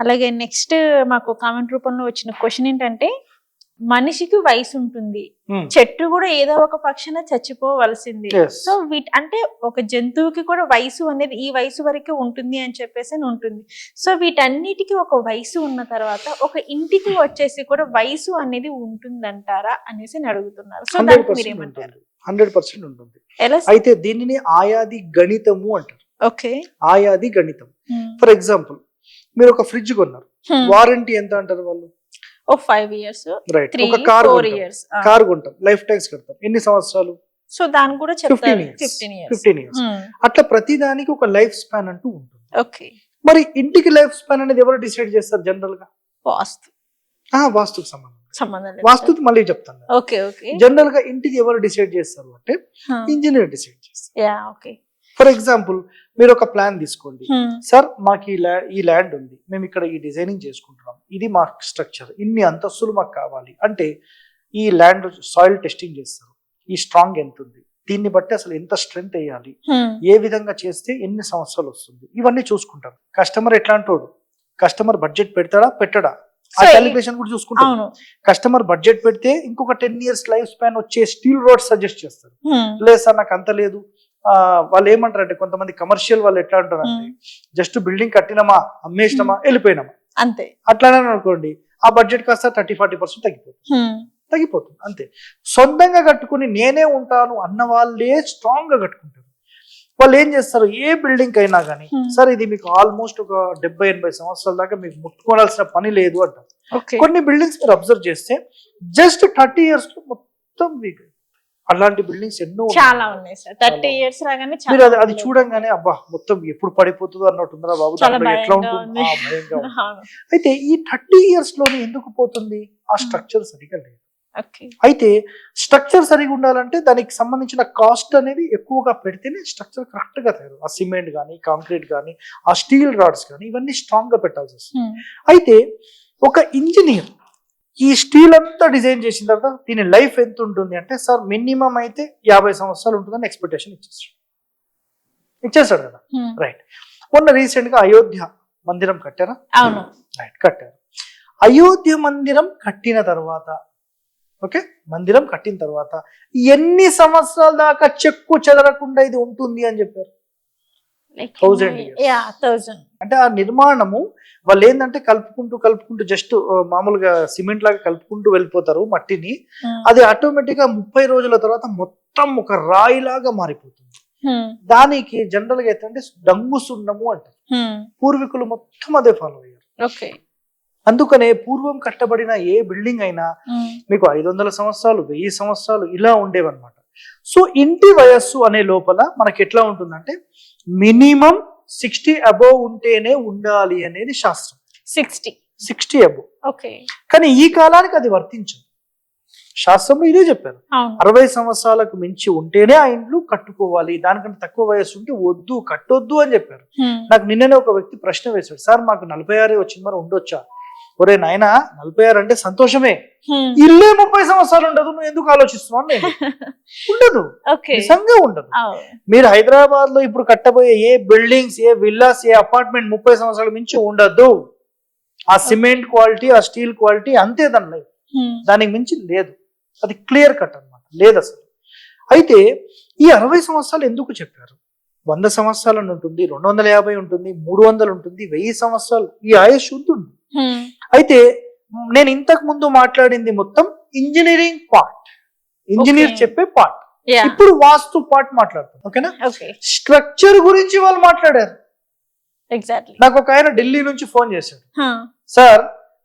అలాగే నెక్స్ట్ మాకు కామెంట్ రూపంలో వచ్చిన క్వశ్చన్ ఏంటంటే మనిషికి వయసు ఉంటుంది. Hmm. చెట్టు కూడా ఏదో ఒక పక్షాన చచ్చిపోవలసింది. సో వీటి అంటే ఒక జంతువుకి కూడా వయసు అనేది ఈ వయసు వరకే ఉంటుంది అని చెప్పేసి అని ఉంటుంది. సో వీటన్నిటికీ ఒక వయసు ఉన్న తర్వాత ఒక ఇంటికి వచ్చేసి కూడా వయసు అనేది ఉంటుందంటారా అనేసి నేను అడుగుతున్నారు. సో దానికి మీరు పర్సెంట్ ఏమంటారు? ఉంటుంది. హండ్రెడ్ పర్సెంట్ ఉంటుంది. ఎలా అయితే దీనిని ఆయాది గణితము అంటారు. ఓకే ఆయాది గణితం. ఫర్ ఎగ్జాంపుల్ మీరు ఒక ఫ్రిడ్జ్ కొన్నారు. Hmm. వారంటీ ఎంత అంటారు వాళ్ళు? ఓ ఫైవ్ ఇయర్స్ రైట్ ఒక కార్ ఇయర్స్ కార్ కొంటాం. లైఫ్ ట్యాక్స్ కడతాం. ఎన్ని సంవత్సరాలు? సో దాని కూడా ఫిఫ్టీన్ ఇయర్స్ ఫిఫ్టీన్ ఇయర్స్ అట్లా ప్రతి దానికి ఒక లైఫ్ స్పాన్ అంటూ ఉంటుంది. ఓకే మరి ఇంటికి లైఫ్ స్పాన్ అనేది ఎవరు డిసైడ్ చేస్తారు జనరల్గా? వాస్తు. వాస్తుకు సంబంధం వాస్తుకి మళ్ళీ చెప్తాను ఓకే ఓకే జనరల్గా ఇంటికి ఎవరు డిసైడ్ చేస్తారు అంటే ఇంజనీర్ డిసైడ్ చేస్తారు. యా ఓకే ఫర్ ఎగ్జాంపుల్ మీరు ఒక ప్లాన్ తీసుకోండి. సార్ మాకు ఈ ల్యాండ్ ఈ ల్యాండ్ ఉంది. మేము ఇక్కడ ఈ డిజైనింగ్ చేసుకుంటున్నాం. ఇది మా స్ట్రక్చర్. ఇన్ని అంతస్తులు మాకు కావాలి. అంటే ఈ ల్యాండ్ సాయిల్ టెస్టింగ్ చేస్తారు. ఈ స్ట్రాంగ్ ఎంత ఉంది? దీన్ని బట్టి అసలు ఎంత స్ట్రెంగ్త్ వేయాలి? ఏ విధంగా చేస్తే ఎన్ని సంవత్సరాలు వస్తుంది? ఇవన్నీ చూసుకుంటారు కస్టమర్ ఎట్లాంటోడు కస్టమర్ బడ్జెట్ పెడతాడా? పెట్టడా? ఆ క్యాలిక్యులేషన్ కూడా చూసుకుంటారు అవును. కస్టమర్ బడ్జెట్ పెడితే ఇంకొక టెన్ ఇయర్స్ లైఫ్ స్పాన్ వచ్చే స్టీల్ రోడ్ సజెస్ట్ చేస్తారు. Hmm. లేదు సార్ నాకు అంత లేదు. వాళ్ళు ఏమంటారు అంటే కొంతమంది కమర్షియల్ వాళ్ళు ఎట్లా అంటారు అంటే జస్ట్ బిల్డింగ్ కట్టినామా అమ్మేసినామా వెళ్ళిపోయినామా? అంతే. అట్లానే అనుకోండి ఆ బడ్జెట్ కాస్త థర్టీ ఫార్టీ పర్సెంట్ తగ్గిపోతుంది. తగ్గిపోతుంది అంతే. సొంతంగా కట్టుకుని నేనే ఉంటాను అన్న వాళ్ళే స్ట్రాంగ్గా కట్టుకుంటారు. వాళ్ళు ఏం చేస్తారు ఏ బిల్డింగ్ అయినా కానీ. సార్ ఇది మీకు ఆల్మోస్ట్ ఒక డెబ్బై ఎనభై సంవత్సరాల దాకా మీకు ముట్టుకోవాల్సిన పని లేదు అంటారు. కొన్ని బిల్డింగ్స్ మీరు అబ్జర్వ్ చేస్తే జస్ట్ థర్టీ ఇయర్స్లో మొత్తం వీక్ అలాంటి బిల్డింగ్స్ ఎన్నో. చాలా ఉన్నాయి సార్. థర్టీ. ఇయర్స్ రాగానే మీరు అది అది చూడంగానే అబ్బా మొత్తం ఎప్పుడు పడిపోతుందో అన్నట్టు ఉందా బాబు. ఎట్లా ఉంటుంది. అయితే ఈ థర్టీ ఇయర్స్లోనే ఎందుకు పోతుంది? ఆ స్ట్రక్చర్ సరిగా లేదు. అయితే స్ట్రక్చర్ సరిగా ఉండాలంటే దానికి సంబంధించిన కాస్ట్ అనేది ఎక్కువగా పెడితేనే స్ట్రక్చర్ కరెక్ట్గా తయారు. ఆ సిమెంట్ కానీ కాంక్రీట్ కానీ ఆ స్టీల్ రాడ్స్ కానీ ఇవన్నీ స్ట్రాంగ్గా పెట్టాల్సి వస్తుంది. అయితే ఒక ఇంజనీర్ ఈ స్టీల్ అంతా డిజైన్ చేసిన తర్వాత దీని లైఫ్ ఎంత ఉంటుంది అంటే సార్ మినిమం అయితే యాభై సంవత్సరాలు ఉంటుందని ఎక్స్పెక్టేషన్ ఇచ్చేస్తాడు. ఇచ్చేస్తాడు కదా? Hmm. రైట్ మొన్న రీసెంట్గా అయోధ్య మందిరం కట్టారా? అవును. రైట్ కట్టారు. అయోధ్య మందిరం కట్టిన తర్వాత ఓకే? మందిరం కట్టిన తర్వాత ఎన్ని సంవత్సరాల దాకా చెక్కు చెదరకుండా ఇది ఉంటుంది అని చెప్పారు? యా థౌజండ్ అంటే ఆ నిర్మాణము వాళ్ళు ఏంటంటే కలుపుకుంటూ కలుపుకుంటూ జస్ట్ మామూలుగా సిమెంట్ లాగా కలుపుకుంటూ వెళ్ళిపోతారు మట్టిని. అది ఆటోమేటిక్గా ముప్పై రోజుల తర్వాత మొత్తం ఒక రాయి లాగా మారిపోతుంది దానికి జనరల్గా ఏంటంటే డంగు సున్నము అంటారు. పూర్వీకులు మొత్తం అదే ఫాలో అయ్యారు. ఓకే అందుకనే పూర్వం కట్టబడిన ఏ బిల్డింగ్ అయినా మీకు ఐదు వందల సంవత్సరాలు వెయ్యి సంవత్సరాలు ఇలా ఉండేవన్నమాట. సో ఇంటి వయస్సు అనే లోపల మనకి ఎట్లా ఉంటుందంటే మినిమం సిక్స్టీ అబోవ్ ఉంటేనే ఉండాలి అనేది శాస్త్రం. సిక్స్టీ. Sixty above okay. కానీ ఈ కాలానికి అది వర్తించదు. శాస్త్రంలో ఇదే చెప్పారు. అరవై సంవత్సరాలకు మించి ఉంటేనే ఆ ఇండ్లు కట్టుకోవాలి. దానికంటే తక్కువ వయస్సు ఉంటే వద్దు కట్టొద్దు అని చెప్పారు. నాకు నిన్ననే ఒక వ్యక్తి ప్రశ్న వేశాడు. సార్ మాకు నలభై ఆరే వచ్చింది మరి ఉండొచ్చా? ఒరే నాయన నలభై ఆరు అంటే సంతోషమే. ఇల్లే ముప్పై సంవత్సరాలు ఉండదు నువ్వు ఎందుకు ఆలోచిస్తున్నావు నేను ఉండదు. నిజంగా ఉండదు. మీరు హైదరాబాద్లో ఇప్పుడు కట్టబోయే ఏ బిల్డింగ్స్ ఏ విల్లాస్ ఏ అపార్ట్మెంట్ ముప్పై సంవత్సరాల మించి ఉండదు. ఆ సిమెంట్ క్వాలిటీ ఆ స్టీల్ క్వాలిటీ అంతే దాని. దానికి మించి లేదు. అది క్లియర్ కట్ అన్నమాట. లేదు అసలు. అయితే ఈ అరవై సంవత్సరాలు ఎందుకు చెప్పారు? వంద సంవత్సరాలు ఉంటుంది రెండు వందల యాభై ఉంటుంది మూడు వందలు ఉంటుంది వెయ్యి సంవత్సరాలు. ఈ ఆయుష్ ఉంటుంది. అయితే నేను ఇంతకు ముందు మాట్లాడింది మొత్తం ఇంజనీరింగ్ పార్ట్. ఇంజనీర్. చెప్పే పార్ట్. ఇప్పుడు వాస్తు పార్ట్ మాట్లాడుతాం ఓకేనా? ఓకే. స్ట్రక్చర్ గురించి వాళ్ళు మాట్లాడారు. ఎగ్జాక్ట్లీ. నాకు ఒక ఆయన ఢిల్లీ నుంచి ఫోన్ చేశాడు. సార్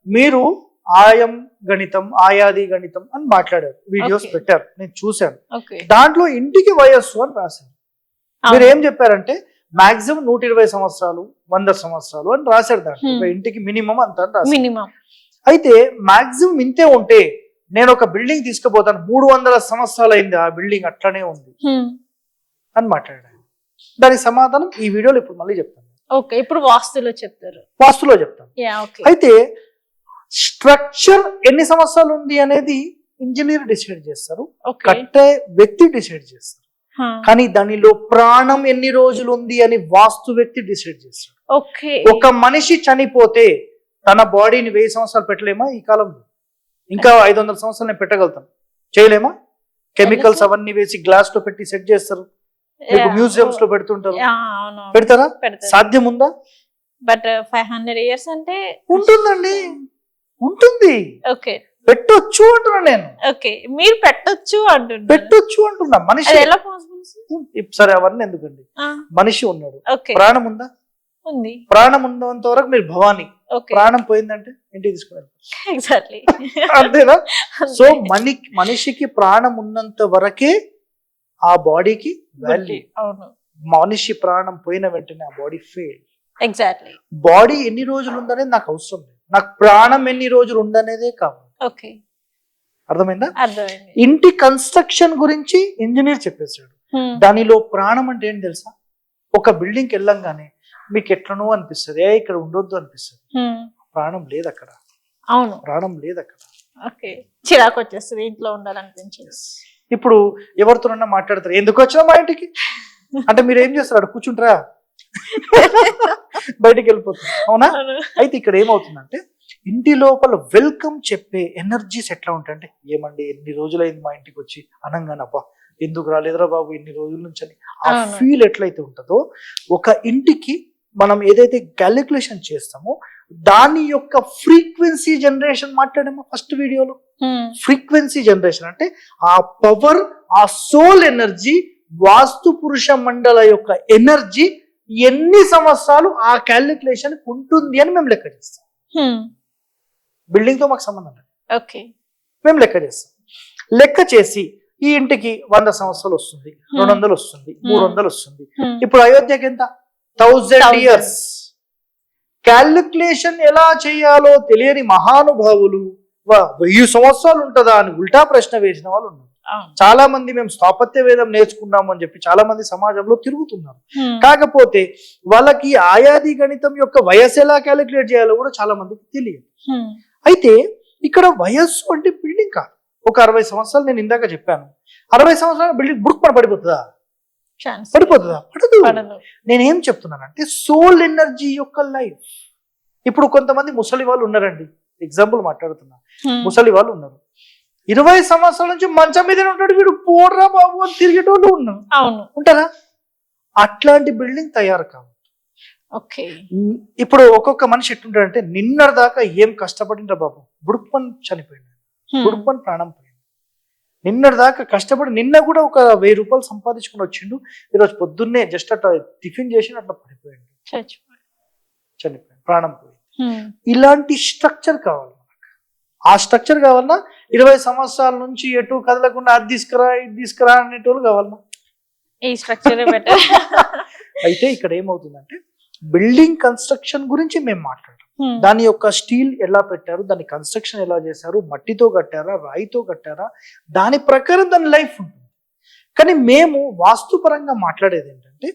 మీరు ఆయం గణితం ఆయాది గణితం అని మాట్లాడారు. వీడియోస్. పెట్టారు. నేను చూశాను. దాంట్లో ఇంటికి వయస్సు అని రాశారు. మీరు ఏం చెప్పారంటే మాక్సిమం నూట ఇరవై సంవత్సరాలు వంద సంవత్సరాలు అని రాశారు దాంట్లో. ఇంటికి మినిమం అంత అని అయితే మాక్సిమం ఇంతే ఉంటే నేను ఒక బిల్డింగ్ తీసుకుపోతాను. మూడు వందల సంవత్సరాలు అయింది ఆ బిల్డింగ్ అట్లనే ఉంది అని మాట్లాడాను దానికి సమాధానం ఈ వీడియోలో ఇప్పుడు మళ్ళీ చెప్తాను. ఓకే ఇప్పుడు వాస్తులో చెప్తారు. వాస్తులో చెప్తాను. అయితే స్ట్రక్చర్ ఎన్ని సంవత్సరాలు ఉంది అనేది ఇంజనీర్ డిసైడ్ చేస్తారు. కట్టే వ్యక్తి డిసైడ్ చేస్తారు. కానీ దానిలో ప్రాణం ఎన్ని రోజులు ఉంది అని వాస్తు వ్యక్తి డిసైడ్ చేస్తాడు. ఓకే. ఒక మనిషి చనిపోతే తన బాడీని వెయ్యి సంవత్సరాలు పెట్టలేమా ఈ కాలంలో? ఇంకా ఐదు వందల సంవత్సరాలు నేను పెట్టగలుగుతాను. చేయలేమా? కెమికల్స్ అవన్నీ వేసి గ్లాస్లో పెట్టి సెట్ చేస్తారు. మీకు. మ్యూజియంస్లో పెడుతుంటారు. పెడతారు? సాధ్యం ఉందా? బట్ ఫైవ్ హండ్రెడ్ ఇయర్స్ అంటే ఉంటుందండి. ఉంటుంది. ఓకే. పెట్టొచ్చు అంటున్నా నేను. ఓకే మీరు పెట్టొచ్చు అంటున్నారు పెట్టొచ్చు అంటున్నా. మనిషి ఎలా పాసిబుల్ సరే అవన్నీ ఎందుకండి? మనిషి ఉన్నాడు. ప్రాణం ఉందా? ఉంది. ప్రాణం ఉన్నంత వరకు మీరు భవాని. ప్రాణం పోయిందంటే ఇంటికి తీసుకుని ఎగ్జాక్ట్లీ అంతేనా? సో మని మనిషికి ప్రాణం ఉన్నంత వరకే ఆ బాడీకి వాల్యూ అవును. మనిషి ప్రాణం పోయిన వెంటనే ఆ బాడీ ఫెయిల్ ఎగ్జాక్ట్లీ బాడీ ఎన్ని రోజులు ఉందనేది నాకు అవసరం లేదు. నాకు ప్రాణం ఎన్ని రోజులు ఉండనేదే కావాలి. ఓకే. అర్థమైందా? ఇంటి కన్స్ట్రక్షన్ గురించి ఇంజనీర్ చెప్పేశాడు. దానిలో ప్రాణం అంటే ఏంటి తెలుసా? ఒక బిల్డింగ్కి వెళ్ళంగానే మీకు ఎట్లనో అనిపిస్తుంది. ఏ ఇక్కడ ఉండొద్దు అనిపిస్తుంది. ప్రాణం లేదు అక్కడ అవును. ప్రాణం లేదు అక్కడ ఓకే. చిరాకు వచ్చేస్తుంది ఇంట్లో ఉండాలనిపించింది. ఇప్పుడు ఎవరితోనన్నా మాట్లాడతారు. ఎందుకు వచ్చినా మా ఇంటికి? అంటే మీరు ఏం చేస్తారు? అక్కడ కూర్చుంటారా? బయటికి వెళ్ళిపోతారు. అవునా. అయితే ఇక్కడ ఏమవుతుందంటే ఇంటి లోపల వెల్కమ్ చెప్పే ఎనర్జీస్ ఎట్లా ఉంటాయంటే ఏమండి ఎన్ని రోజులైంది మా ఇంటికి వచ్చి? అనంగానే అబ్బా ఎందుకు రాలేదురా బాబు ఇన్ని రోజుల నుంచి అని. ఆ. ఫీల్ ఎట్లయితే ఉంటుందో ఒక ఇంటికి మనం ఏదైతే క్యాలిక్యులేషన్ చేస్తామో దాని యొక్క ఫ్రీక్వెన్సీ జనరేషన్ మాట్లాడామో ఫస్ట్ వీడియోలో. ఫ్రీక్వెన్సీ జనరేషన్ అంటే ఆ పవర్ ఆ సోల్ ఎనర్జీ వాస్తు పురుష మండల యొక్క ఎనర్జీ ఎన్ని సంవత్సరాలు ఆ క్యాలిక్యులేషన్ ఉంటుంది అని మేము లెక్క చేస్తాం. Hmm. బిల్డింగ్తో మాకు సంబంధం లేదు. ఓకే. మేము లెక్క చేస్తాం. లెక్క చేసి ఈ ఇంటికి వంద సంవత్సరాలు వస్తుంది రెండు వందలు వస్తుంది మూడు వందలు వస్తుంది. Hmm. ఇప్పుడు అయోధ్యకి ఎంత? థౌజండ్. ఇయర్స్ క్యాలిక్యులేషన్ ఎలా చేయాలో తెలియని మహానుభావులు వా- వెయ్యి సంవత్సరాలు ఉంటుందా అని ఉల్టా ప్రశ్న వేసిన వాళ్ళు ఉన్నారు. చాలా మంది మేము స్థాపత్య వేదం నేర్చుకున్నాము అని చెప్పి చాలా మంది సమాజంలో తిరుగుతున్నారు. Hmm. కాకపోతే వాళ్ళకి ఆయాది గణితం యొక్క వయస్సు ఎలా క్యాలిక్యులేట్ చేయాలో కూడా చాలా మందికి తెలియదు. Hmm. అయితే ఇక్కడ వయస్సు అంటే బిల్డింగ్ కాదు. ఒక అరవై సంవత్సరాలు నేను ఇందాక చెప్పాను. అరవై సంవత్సరాల బిల్డింగ్ బుక్ పడి పడిపోతుందా. పడిపోతుందా? పడదు. నేనేం చెప్తున్నానంటే సోల్ ఎనర్జీ యొక్క లైఫ్ ఇప్పుడు కొంతమంది ముసలి వాళ్ళు ఉన్నారండి. ఎగ్జాంపుల్ మాట్లాడుతున్నా. Hmm. ముసలి వాళ్ళు ఉన్నారు. ఇరవై సంవత్సరాల నుంచి మంచం మీద ఉంటాడు వీడు. పోర్రా బాబు అని తిరిగేటోళ్ళు ఉన్నారు. అవును. ఉంటారా? అట్లాంటి బిల్డింగ్ తయారు కావు ఇప్పుడు ఒక్కొక్క మనిషి ఎట్టుంటాడంటే నిన్నటి దాకా ఏం కష్టపడిండ్రా బాబు? బుడుక్మన్ చనిపోయింది. బుడుక్మన్ ప్రాణం పోయింది నిన్నటి దాకా కష్టపడి నిన్న కూడా ఒక వెయ్యి రూపాయలు సంపాదించుకుని వచ్చిండు. ఈరోజు పొద్దున్నే జస్ట్ అట్లా టిఫిన్ చేసి అట్లా చచ్చిపోయి చనిపోయింది ప్రాణం పోయింది. ఇలాంటి స్ట్రక్చర్ కావాలి మనకు. ఆ స్ట్రక్చర్ కావాలన్నా ఇరవై సంవత్సరాల నుంచి ఎటు కదలకుండా అది తీసుకురా ఇది తీసుకురా అనేటోళ్ళు కావాలన్నా ఈ స్ట్రక్చర్ అయితే ఇక్కడ ఏమవుతుందంటే బిల్డింగ్ కన్స్ట్రక్షన్ గురించి మేము మాట్లాడతాం. దాని యొక్క స్టీల్ ఎలా పెట్టారు దాని కన్స్ట్రక్షన్ ఎలా చేశారు మట్టితో కట్టారా రాయితో కట్టారా దాని ప్రకారం దాని లైఫ్ ఉంటుంది. కానీ మేము వాస్తుపరంగా మాట్లాడేది ఏంటంటే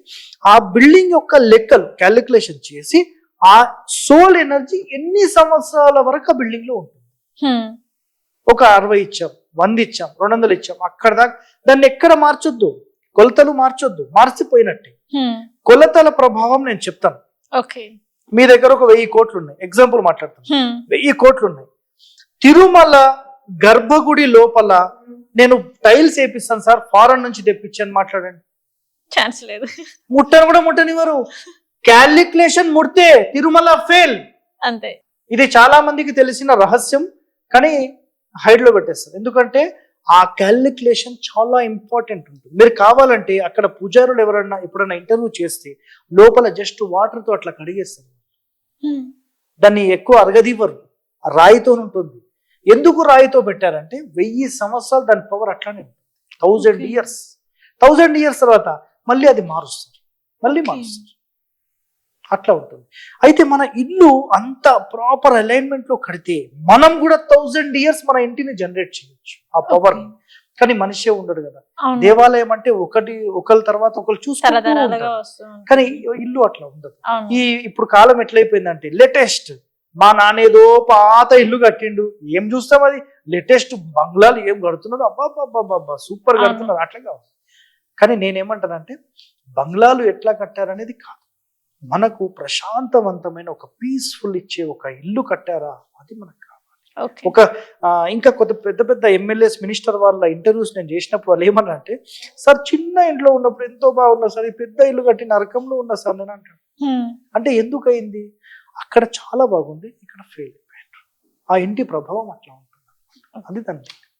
ఆ బిల్డింగ్ యొక్క లెక్కలు క్యాలిక్యులేషన్ చేసి ఆ సోల్ ఎనర్జీ ఎన్ని సంవత్సరాల వరకు ఆ బిల్డింగ్లో ఉంటుంది. ఒక అరవై ఇచ్చాం వంద ఇచ్చాం రెండు వందలు ఇచ్చాం అక్కడ దాకా దాన్ని ఎక్కడ మార్చొద్దు? కొలతలు మార్చొద్దు మార్చిపోయినట్టే. కొలతల ప్రభావం నేను చెప్తాను. ఓకే మీ దగ్గర ఒక వెయ్యి కోట్లు ఉన్నాయి ఎగ్జాంపుల్ మాట్లాడతాను వెయ్యి కోట్లు ఉన్నాయి తిరుమల గర్భగుడి లోపల నేను టైల్స్ వేపిస్తాను సార్ ఫారెన్ నుంచి తెప్పించాను మాట్లాడండి. ఛాన్స్ లేదు. ముట్టను కూడా ముట్టనివ్వరు. క్యాలిక్యులేషన్ ముడితే తిరుమల ఫెయిల్ అంతే. ఇది చాలా మందికి తెలిసిన రహస్యం కానీ హైడ్లో పెట్టేస్తారు ఎందుకంటే ఆ క్యాలిక్యులేషన్ చాలా ఇంపార్టెంట్ ఉంటుంది. మీరు కావాలంటే అక్కడ పూజారులు ఎవరన్నా ఎప్పుడన్నా ఇంటర్వ్యూ చేస్తే లోపల జస్ట్ వాటర్తో అట్లా కడిగేస్తారు. దాన్ని ఎక్కువ అరగదివ్వరు ఆ రాయితో ఉంటుంది. ఎందుకు రాయితో పెట్టారంటే వెయ్యి సంవత్సరాలు దాని పవర్ అట్లానే ఉంటుంది. థౌజండ్. ఇయర్స్ థౌజండ్ ఇయర్స్ తర్వాత మళ్ళీ అది మారుస్తారు. మళ్ళీ. మారుస్తారు. అట్లా ఉంటుంది. అయితే మన ఇల్లు అంత ప్రాపర్ అలైన్మెంట్లో కడితే మనం కూడా థౌజండ్ ఇయర్స్ మన ఇంటిని జనరేట్ చేయొచ్చు. ఆ పవర్. కానీ మనిషే ఉండడు కదా. దేవాలయం అంటే ఒకటి ఒకరి తర్వాత ఒకరు చూసుకుంటూ తరతరాలుగా ఉంటారు. వస్తుంది కానీ ఇల్లు అట్లా ఉండదు. ఈ ఇప్పుడు కాలం ఎట్లయిపోయిందంటే లేటెస్ట్ మా నానేదో పాత ఇల్లు కట్టిండు. ఏం చూస్తాం అది? లేటెస్ట్ బంగ్లాలు ఏం కడుతున్నాడు? అబ్బా అబ్బా అబ్బా సూపర్. కడుతున్నారు అట్లా కాదు కానీ నేనేమంటానంటే బంగ్లాలు ఎట్లా కట్టారనేది కాదు. మనకు ప్రశాంతవంతమైన ఒక పీస్ఫుల్ ఇచ్చే ఒక ఇల్లు కట్టారా? అది మనకు ఒక ఇంకా కొత్త పెద్ద పెద్ద ఎమ్మెల్యేస్ మినిస్టర్ వాళ్ళ ఇంటర్వ్యూస్ నేను చేసినప్పుడు వాళ్ళు ఏమన్నా అంటే సార్ చిన్న ఇంట్లో ఉన్నప్పుడు ఎంతో బాగున్నా సార్ ఈ పెద్ద ఇల్లు కట్టి నరకంలో ఉన్నా సార్ నేను అంటాడు అంటే ఎందుకు అయింది అక్కడ చాలా బాగుంది ఇక్కడ ఫెయిల్ అయిపోయారు. ఆ ఇంటి ప్రభావం అట్లా ఉంటుంది. అది దాన్ని